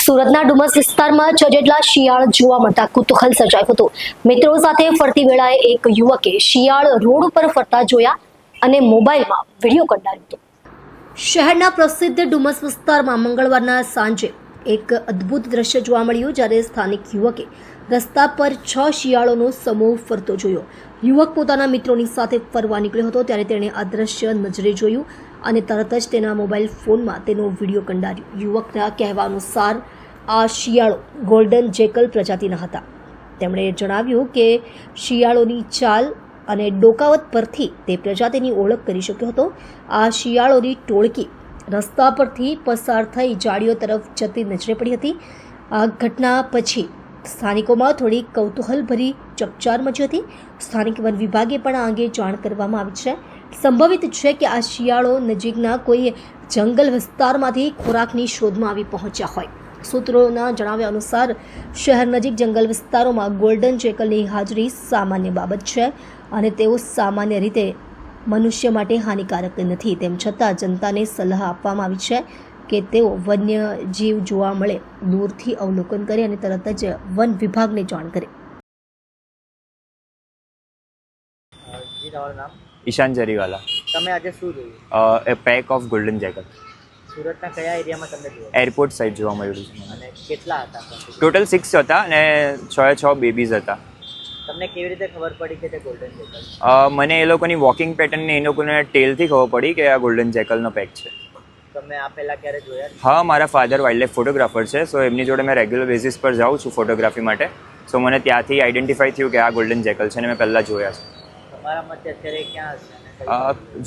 સુરતના ડુમસ વિસ્તારમાં છ જેટલા શિયાળ જોવા મળતા કુતૂહલ સર્જાયું હતું. મિત્રો સાથે ફરતી વેળાએ એક યુવકે શિયાળ રોડ ઉપર ફરતા જોયા અને મોબાઈલમાં વીડિયો કંડાર્યો હતો. શહેરના પ્રસિદ્ધ ડુમસ વિસ્તારમાં મંગળવારના સાંજે એક અદ્ભુત દ્રશ્ય જોવા મળ્યું જ્યારે સ્થાનિક યુવકે રસ્તા પર છ શિયાળોનો સમૂહ ફરતો જોયો. યુવક પોતાના મિત્રોની સાથે ફરવા નીકળ્યો હતો ત્યારે તેણે આ દ્રશ્ય નજરે જોયું અને તરત જ તેના મોબાઈલ ફોનમાં તેનો વીડિયો કંડાર્યો. યુવકના કહેવાનું સાર આ શિયાળો ગોલ્ડન જેકલ પ્રજાતિના હતા. તેમણે જણાવ્યું કે શિયાળોની ચાલ અને ડોકાવત પરથી તે પ્રજાતિની ઓળખ કરી શક્યો હતો. આ શિયાળોની ટોળકી રસ્તા પરથી પસાર થઈ જાળીઓ તરફ જતી નજરે પડી હતી. આ ઘટના પછી સ્થાનિકોમાં થોડી કૌતૂહલભરી ચકચાર મચી હતી. સ્થાનિક વન વિભાગે પણ આ અંગે જાણ કરવામાં આવી છે. સંભવિત છે કે આ શિયાળો નજીકના કોઈ જંગલ વિસ્તારમાંથી ખોરાકની શોધમાં આવી પહોંચ્યા હોય. સૂત્રોના જણાવ્યા અનુસાર, શહેર નજીક જંગલ વિસ્તારોમાં ગોલ્ડન જેકલની હાજરી સામાન્ય બાબત છે અને તેઓ સામાન્ય રીતે મનુષ્ય માટે હાનિકારક નથી. તેમ છતાં જનતાને સલાહ આપવામાં આવી છે કે તેઓ વન્ય જીવ જોવા મળે, દૂરથી અવલોકન કરે અને તરત જ વન વિભાગને જાણ કરે. ઈશાન જરીવાલા. તમે આજે શું જોયું? A pack of golden jackal સુરતના કયા એરિયામાં તમને જોયું? એરપોર્ટ સાઈડ જોવા મળ્યું છે અને કેટલા હતા? ટોટલ સિક્સ હતા અને છ છ બેબીઝ હતા. તમને કેવી રીતે ખબર પડી કે તે ગોલ્ડન જેકલ મને એ લોકોની વોકિંગ પેટર્નને એ લોકોને ટેલથી ખબર પડી કે આ ગોલ્ડન જેકલનો પેક છે. તમે આ પહેલા ક્યારે જોયા? હા મારા ફાધર વાઇલ્ડ ફોટોગ્રાફર છે સો એમની જોડે મેં રેગ્યુલર બેસિસ પર જાઉં છું ફોટોગ્રાફી માટે. સો મને ત્યાંથી આઈડેન્ટિફાઈ થયું કે આ ગોલ્ડન જેકલ છે અને મેં પહેલાં જોયા છે.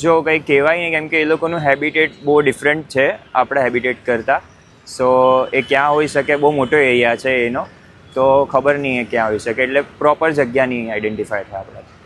જો કંઈ કહેવાય નહીં, કેમ કે એ લોકોનું હેબિટેટ બહુ ડિફરન્ટ છે, આપણા હેબિટેટ કરતાં. સો એ ક્યાં હોઈ શકે બહુ મોટો એરિયા છે એનો. તો ખબર નહીં એ ક્યાં હોઈ શકે. એટલે પ્રોપર જગ્યા નહીં આઈડેન્ટિફાય થાય આપણાથી